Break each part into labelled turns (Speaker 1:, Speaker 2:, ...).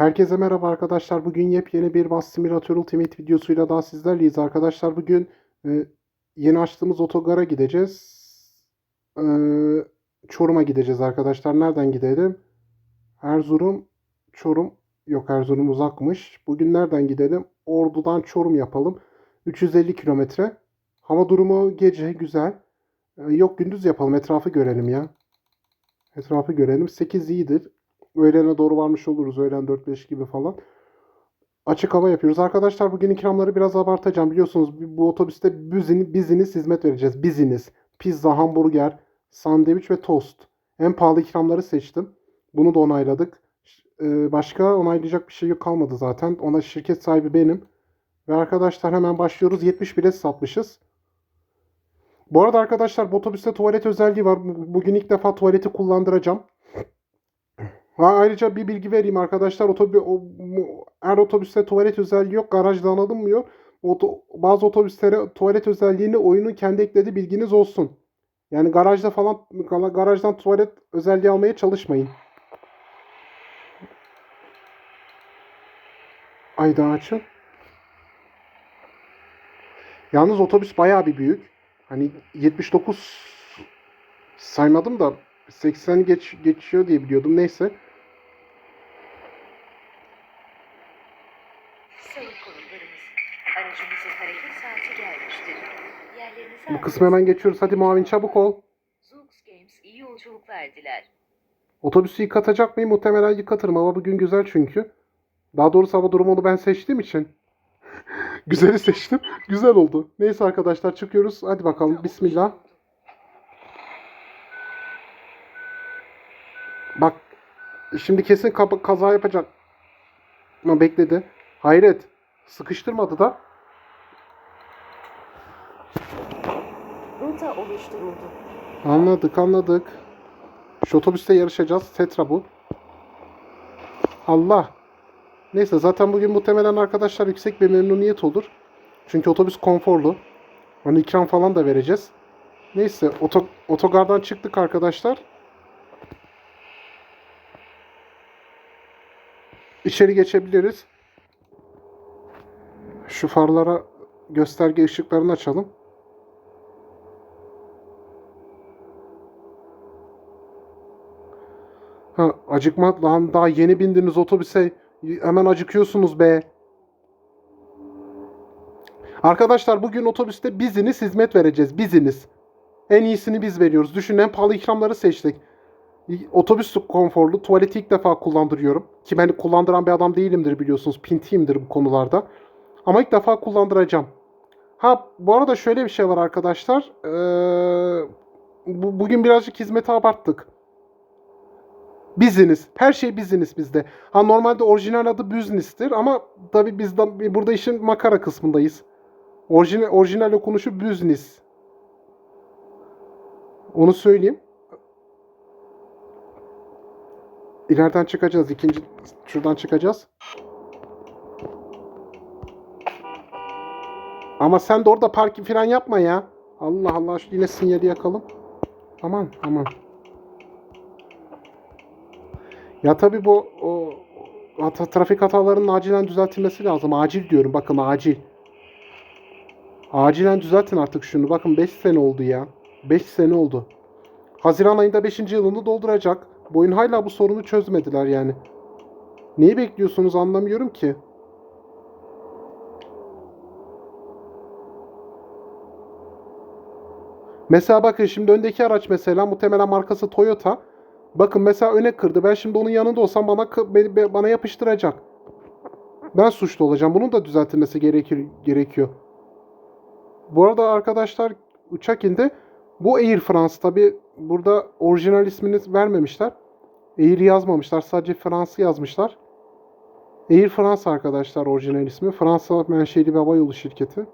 Speaker 1: Herkese merhaba arkadaşlar. Bugün yepyeni bir Bus Simulator Ultimate videosuyla daha sizlerleyiz arkadaşlar. Bugün e, yeni açtığımız otogara gideceğiz. E, Çorum'a gideceğiz arkadaşlar. Nereden gidelim? Erzurum, Çorum. Yok Erzurum uzakmış. Bugün nereden gidelim? Ordu'dan Çorum yapalım. 350 kilometre. Hava durumu gece güzel. E, yok gündüz yapalım. Etrafı görelim ya. Etrafı görelim. 8 iyidir. Öğlene doğru varmış oluruz. Öğlen 4-5 gibi falan. Açık hava yapıyoruz. Arkadaşlar bugün ikramları biraz abartacağım. Biliyorsunuz bu otobüste biziniz, biziniz hizmet vereceğiz. Biziniz. Pizza, hamburger, sandviç ve tost. En pahalı ikramları seçtim. Bunu da onayladık. Ee, başka onaylayacak bir şey yok kalmadı zaten. Ona şirket sahibi benim. Ve arkadaşlar hemen başlıyoruz. 70 bilet satmışız. Bu arada arkadaşlar bu otobüste tuvalet özelliği var. Bugün ilk defa tuvaleti kullandıracağım. Ayrıca bir bilgi vereyim arkadaşlar. Otobü, o, her otobüste tuvalet özelliği yok. Garajdan alınmıyor. Oto, bazı otobüslere tuvalet özelliğini oyunun kendi eklediği bilginiz olsun. Yani garajda falan garajdan tuvalet özelliği almaya çalışmayın. Ayda açın. Yalnız otobüs bayağı bir büyük. Hani 79 saymadım da 80 geç, geçiyor diye biliyordum. Neyse. Bu kısmı hemen geçiyoruz. Hadi muavin çabuk ol.
Speaker 2: Zoox Games iyi yolculuklar diler.
Speaker 1: Otobüsü yıkatacak mıyım? Muhtemelen yıkatırım. Hava bugün güzel çünkü. Daha doğrusu hava durumunu ben seçtiğim için. Güzeli seçtim. Güzel oldu. Neyse arkadaşlar çıkıyoruz. Hadi bakalım. Bismillah. Bak. Şimdi kesin kaza yapacak. Ama bekledi. Hayret. Sıkıştırmadı da.
Speaker 2: Rota oluşturuldu.
Speaker 1: Anladık anladık. Şu otobüste yarışacağız. Tetra bu. Allah. Neyse zaten bugün muhtemelen arkadaşlar yüksek bir memnuniyet olur. Çünkü otobüs konforlu. Hani ikram falan da vereceğiz. Neyse oto, otogardan çıktık arkadaşlar. İçeri geçebiliriz. Şu farlara gösterge ışıklarını açalım. Ha, acıkma lan daha yeni bindiniz otobüse. Hemen acıkıyorsunuz be. Arkadaşlar bugün otobüste biziniz hizmet vereceğiz. Biziniz. En iyisini biz veriyoruz. Düşünün en pahalı ikramları seçtik. Otobüs konforlu. Tuvaleti ilk defa kullandırıyorum. Ki ben kullandıran bir adam değilimdir biliyorsunuz. Pintiyimdir bu konularda. Ama ilk defa kullandıracağım. Ha bu arada şöyle bir şey var arkadaşlar. Ee, bu, bugün birazcık hizmeti abarttık. Biziniz. Her şey biziniz bizde. Ha normalde orijinal adı business'tir ama tabii biz de burada işin makara kısmındayız. Orijinal, orijinal okunuşu business. Onu söyleyeyim. İleriden çıkacağız. İkinci şuradan çıkacağız. Ama sen de orada parking falan yapma ya. Allah Allah şu yine sinyali yakalım. Aman aman. Ya tabii bu o, hata- trafik hatalarının acilen düzeltilmesi lazım. Acil diyorum bakın acil. Acilen düzeltin artık şunu. Bakın 5 sene oldu ya. 5 sene oldu. Haziran ayında 5. yılını dolduracak. Bu oyun hala bu sorunu çözmediler yani. Neyi bekliyorsunuz anlamıyorum ki. Mesela bakın şimdi öndeki araç mesela muhtemelen markası Toyota. Bakın mesela öne kırdı. Ben şimdi onun yanında olsam bana bana yapıştıracak. Ben suçlu olacağım. Bunun da düzeltilmesi gerekir, gerekiyor. Bu arada arkadaşlar uçak indi. Bu Air France tabi burada orijinal ismini vermemişler. Air yazmamışlar. Sadece France yazmışlar. Air France arkadaşlar orijinal ismi. Fransa menşeli bir havayolu şirketi.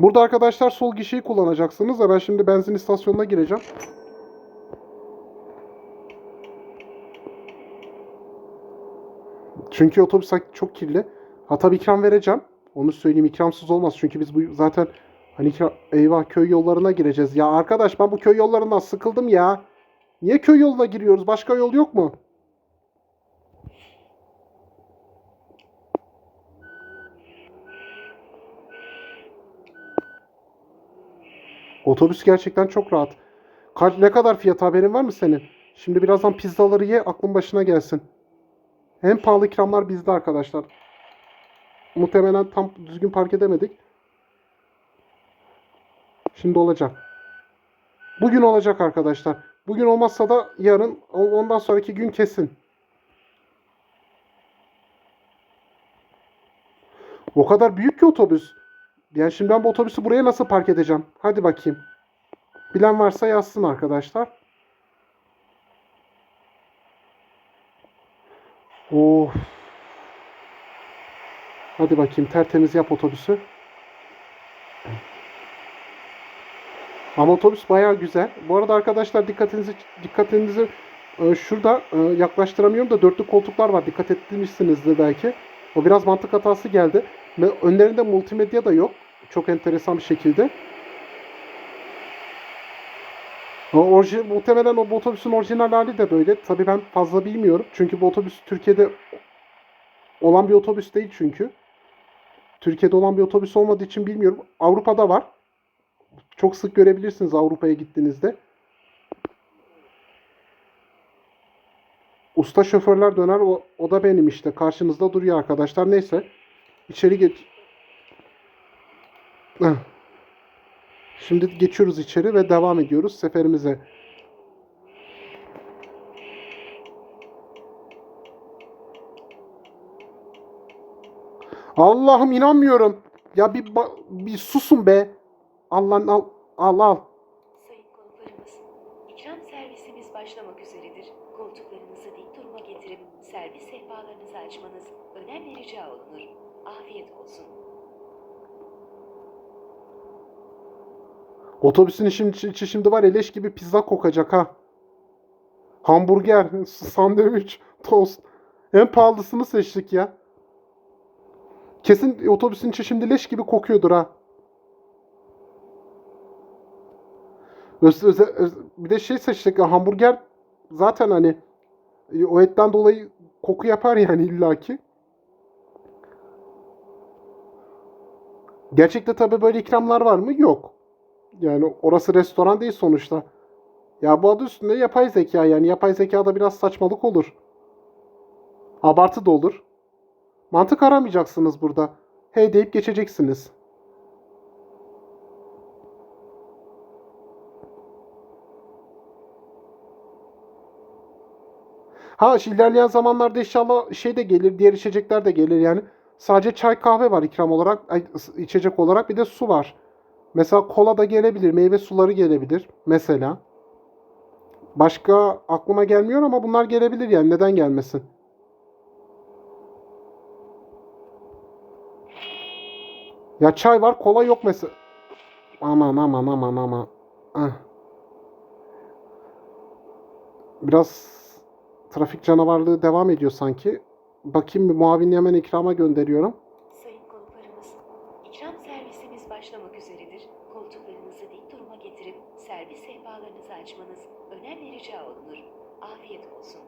Speaker 1: Burada arkadaşlar sol gişeyi kullanacaksınız da ben şimdi benzin istasyonuna gireceğim. Çünkü otobüs çok kirli. Ha tabii ikram vereceğim. Onu söyleyeyim ikramsız olmaz. Çünkü biz bu zaten hani ikram- eyvah köy yollarına gireceğiz. Ya arkadaş ben bu köy yollarından sıkıldım ya. Niye köy yoluna giriyoruz? Başka yol yok mu? Otobüs gerçekten çok rahat. Ka- ne kadar fiyat haberin var mı senin? Şimdi birazdan pizzaları ye aklın başına gelsin. En pahalı ikramlar bizde arkadaşlar. Muhtemelen tam düzgün park edemedik. Şimdi olacak. Bugün olacak arkadaşlar. Bugün olmazsa da yarın ondan sonraki gün kesin. O kadar büyük ki otobüs. Yani şimdi ben bu otobüsü buraya nasıl park edeceğim? Hadi bakayım. Bilen varsa yazsın arkadaşlar. Of. Hadi bakayım tertemiz yap otobüsü. Ama otobüs bayağı güzel. Bu arada arkadaşlar dikkatinizi dikkatinizi e, şurada e, yaklaştıramıyorum da dörtlü koltuklar var. Dikkat etmişsinizdir belki. O biraz mantık hatası geldi. Önlerinde multimedya da yok. Çok enteresan bir şekilde. O orji, muhtemelen o bu otobüsün orijinal hali de böyle. Tabii ben fazla bilmiyorum. Çünkü bu otobüs Türkiye'de olan bir otobüs değil çünkü. Türkiye'de olan bir otobüs olmadığı için bilmiyorum. Avrupa'da var. Çok sık görebilirsiniz Avrupa'ya gittiğinizde. Usta şoförler döner. O, o da benim işte. Karşınızda duruyor arkadaşlar. Neyse. İçeri geç. Şimdi geçiyoruz içeri ve devam ediyoruz seferimize. Allah'ım inanmıyorum. Ya bir bir susun be. Allah'ın al al al.
Speaker 2: Sayın konuklarımız, ikram servisimiz başlamak üzeredir. Koltuklarınızı dik duruma getirip servis sehpalarınızı açmanız önemli rica olunur. Afiyet olsun.
Speaker 1: Otobüsün içi, şimdi var ya leş gibi pizza kokacak ha. Hamburger, sandviç, tost. En pahalısını seçtik ya. Kesin otobüsün içi şimdi leş gibi kokuyordur ha. Öz- öze- öz- bir de şey seçtik ya hamburger zaten hani e, o etten dolayı koku yapar yani illaki. Gerçekte tabii böyle ikramlar var mı? Yok. Yani orası restoran değil sonuçta. Ya bu adı üstünde yapay zeka yani yapay zekada biraz saçmalık olur. Abartı da olur. Mantık aramayacaksınız burada. Hey deyip geçeceksiniz. Ha ilerleyen zamanlarda inşallah şey de gelir, diğer içecekler de gelir yani. Sadece çay kahve var ikram olarak, içecek olarak bir de su var. Mesela kola da gelebilir, meyve suları gelebilir mesela. Başka aklıma gelmiyor ama bunlar gelebilir yani neden gelmesin? Ya çay var, kola yok mesela. Aman aman aman aman. Ah. Biraz trafik canavarlığı devam ediyor sanki. Bakayım bir muavinini hemen ikrama gönderiyorum.
Speaker 2: Sayın konuklarımız, ikram servisimiz başlamak üzeredir. Koltuklarınızı dik duruma getirip servis sehpalarınızı açmanız önemli rica olunur. Afiyet olsun.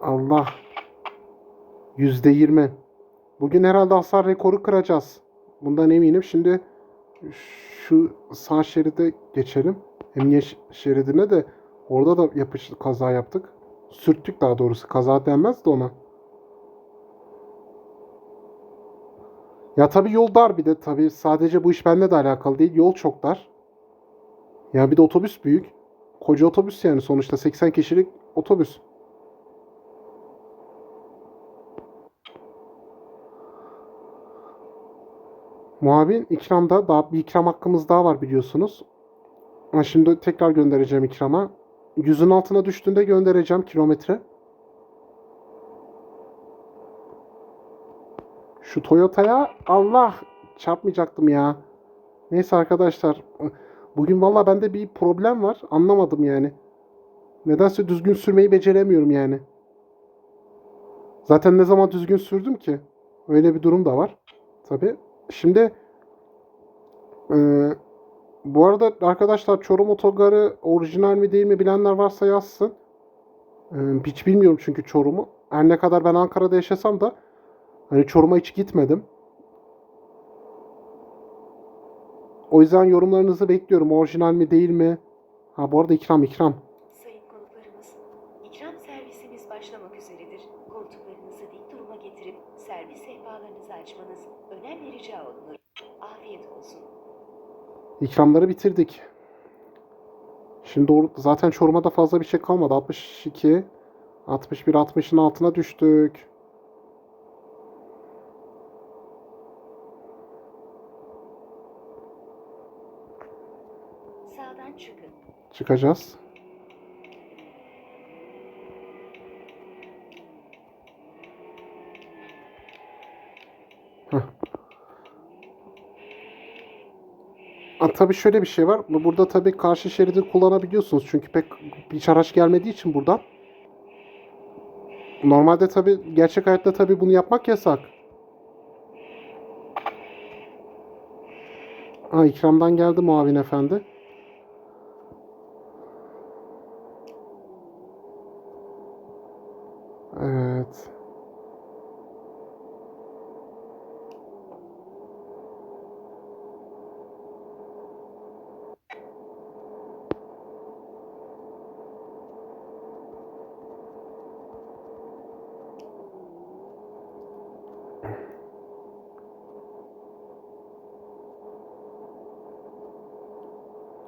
Speaker 1: Allah. Yüzde yirmi. Bugün herhalde hasar rekoru kıracağız. Bundan eminim. Şimdi şu sağ şeride geçelim. Emniyet şeridine de orada da yapış kaza yaptık. Sürttük daha doğrusu. Kaza denmez de ona. Ya tabii yol dar bir de tabii sadece bu iş benimle de alakalı değil. Yol çok dar. Ya bir de otobüs büyük. Koca otobüs yani sonuçta 80 kişilik otobüs. Muavin ikramda daha bir ikram hakkımız daha var biliyorsunuz. Ha, şimdi tekrar göndereceğim ikrama. Yüzün altına düştüğünde göndereceğim kilometre. Şu Toyota'ya Allah çarpmayacaktım ya. Neyse arkadaşlar. Bugün valla bende bir problem var. Anlamadım yani. Nedense düzgün sürmeyi beceremiyorum yani. Zaten ne zaman düzgün sürdüm ki? Öyle bir durum da var. Tabii. Şimdi e, Bu arada arkadaşlar Çorum Otogarı orijinal mi değil mi bilenler varsa yazsın. Ee, hiç bilmiyorum çünkü Çorum'u. Her ne kadar ben Ankara'da yaşasam da hani Çorum'a hiç gitmedim. O yüzden yorumlarınızı bekliyorum. Orijinal mi değil mi? Ha bu arada ikram ikram.
Speaker 2: Sayın konuklarımız, ikram servisimiz başlamak üzeredir. Koltuklarınızı dik duruma getirip servis sehpalarınızı açmanız önemli rica olunur. Afiyet olsun.
Speaker 1: İkramları bitirdik. Şimdi zaten Çorum'a da fazla bir şey kalmadı. 62, 61, 60'ın altına düştük.
Speaker 2: Sağdan çıkın.
Speaker 1: Çıkacağız. Ha, tabii şöyle bir şey var. Bu- Burada tabii karşı şeridi kullanabiliyorsunuz. Çünkü pek hiç araç gelmediği için buradan. Normalde tabii gerçek hayatta tabii bunu yapmak yasak. Ha ikramdan geldi muavin efendi. Evet.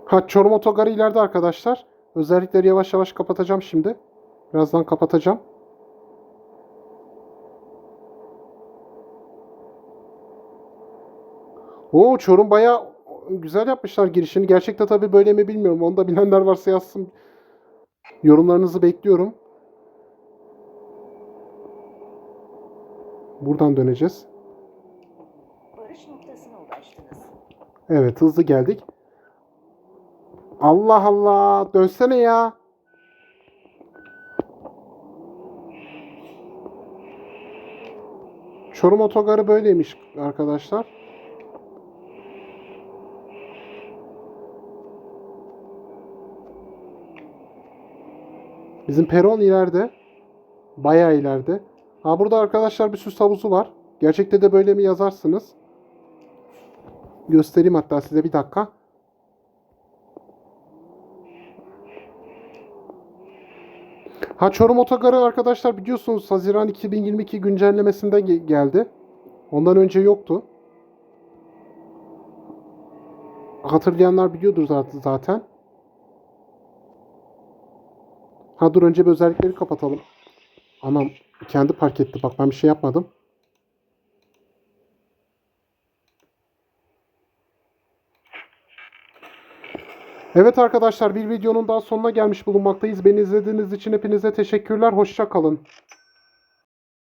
Speaker 1: Ha Çorum Otogarı ileride arkadaşlar. Özellikleri yavaş yavaş kapatacağım şimdi. Birazdan kapatacağım. Oo Çorum bayağı güzel yapmışlar girişini. Gerçekte tabii böyle mi bilmiyorum. Onu da bilenler varsa yazsın. Yorumlarınızı bekliyorum. Buradan döneceğiz. Evet hızlı geldik. Allah Allah dönsene ya. Çorum Otogarı böyleymiş arkadaşlar. Bizim peron ileride. Bayağı ileride. Ha burada arkadaşlar bir süs havuzu var. Gerçekte de böyle mi yazarsınız? Göstereyim hatta size bir dakika. Ha Çorum Otogarı arkadaşlar biliyorsunuz Haziran 2022 güncellemesinde ge- geldi. Ondan önce yoktu. Hatırlayanlar biliyordur zat- zaten. Ha dur önce bir özellikleri kapatalım. Anam kendi park etti bak ben bir şey yapmadım. Evet arkadaşlar bir videonun daha sonuna gelmiş bulunmaktayız. Beni izlediğiniz için hepinize teşekkürler. Hoşça kalın.